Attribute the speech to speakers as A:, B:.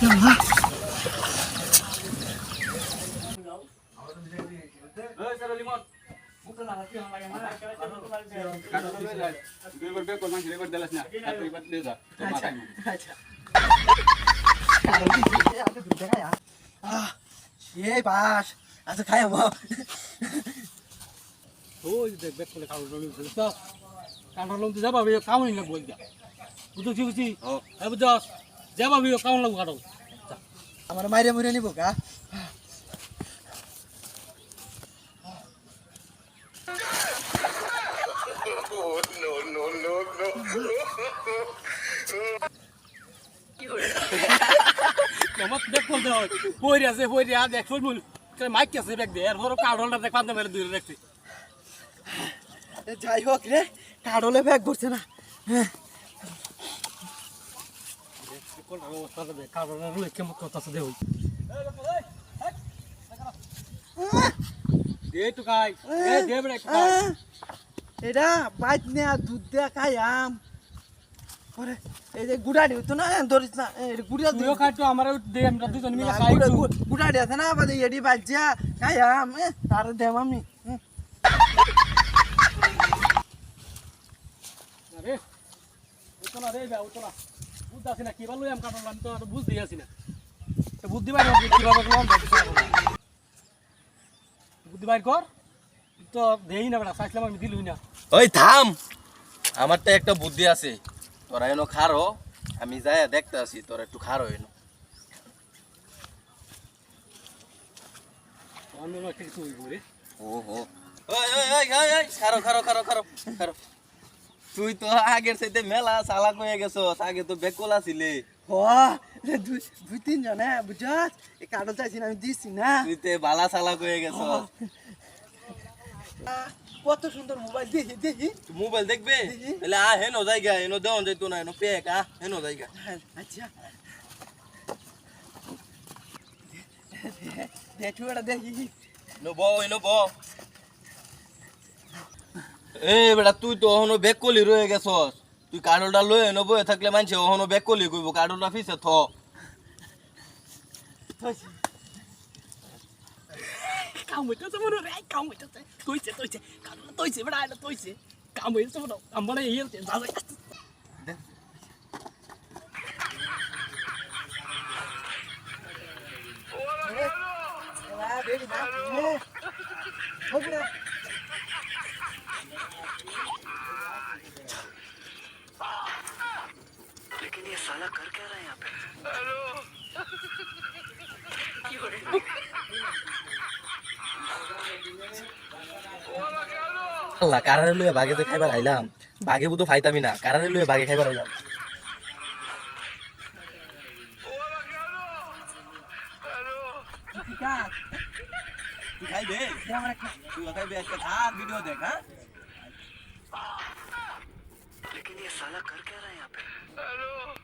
A: এই বাস আচ্ছা খাই আমো
B: ওই দেখ দেখ করে কাউন্টার লম তো কাউন্টার লম তো যাবা কাউন লাগব যা বুঝছি বুঝছি কাউন লাগব কাটো?
A: আমার মাইরে মুরে নিব কা
B: দেখ আছে দেখ মাইক আছে দেখ দে পান্তে মেরে দূরে দেখছি
A: যাই হোক রে কাডলে ব্যাগ ভরছে না। হ্যাঁ
B: কোন অবস্থাটা দেখ কাউন্টার রুই কেমন কথা আছে দেখ দে তো কাই দে দে বড়
A: আহ, এটা বাইত নে দুধ দিয়া খাই আম। পরে এই যে গুড়াড়ি হতো না ধরিস না গুড়া
B: খাই তো আমার দে আমরা দুজন মিলে খাই
A: গুড়াড়ি আছে না বাদে এডি বাজ্যা খাই আম তার দেম আমি
B: আরে উতো না রে বে উতো না। না কিবা আমি তো না। বুদ্ধি বাইর কীভাবে লম বুদ্ধি বাইর কর তো দেই না বেটা চাইছিলাম আমি দিলুই না।
C: ওই থাম। আমার তো একটা বুদ্ধি আছে। তোরা এনো খারো আমি যাই দেখতে আসি তোরা একটু খারো এনো।
B: অন্য একটা কিছু
C: ওই ওই ওই খারো খারো খারো খারো খারো তুই তো আগের সাথে মেলা চালাক হয়ে গেছস আগে তো বেকলা ছিলে
A: দুই তিন জন হ্যাঁ বুঝছস এই কাডল চাইছি না আমি দিছি না
C: তুই তো বালা চালাক হয়ে
A: আহ, কত সুন্দর মোবাইল দেখি দেখি
C: মোবাইল দেখবে তাহলে আ হেনো জায়গা এনো দেওয়ান যাইতো না এনো পেক আ হেনো জায়গা
A: হ্যাঁ, আচ্ছা দেখি দেখি
C: এনো ব এনো ব এ বেটা তুই তো এখনও বেকলি রয়ে গেছস। তুই কাডলটা লয়ে এনো বয়ে থাকলে মানছে এখনও বেকলি কইব কাডলটা ফিসে থ।
B: কাম হইতেছে মনে রে কাম হইতেছে। তৈছে তৈছে কাম তৈছে বেটা এটা তৈছে। কাম হইতেছে মনে আমার এই যা যা
A: Ah, baby, না এ, হোক না
C: আল্লাহ কারারে লয়ে বাগে তো খাইবার আইলাম বাগে বুতো ফাইতামি না কারারে লয়ে বাগে খাইবার আইলাম
A: ঠিক আছে
C: তুই খাইবে
A: দে আমার একটা
C: তুই খাইবে একটা থাক ভিডিও দেখ হ্যাঁ
D: लेकिन ये साला कर क्या Allô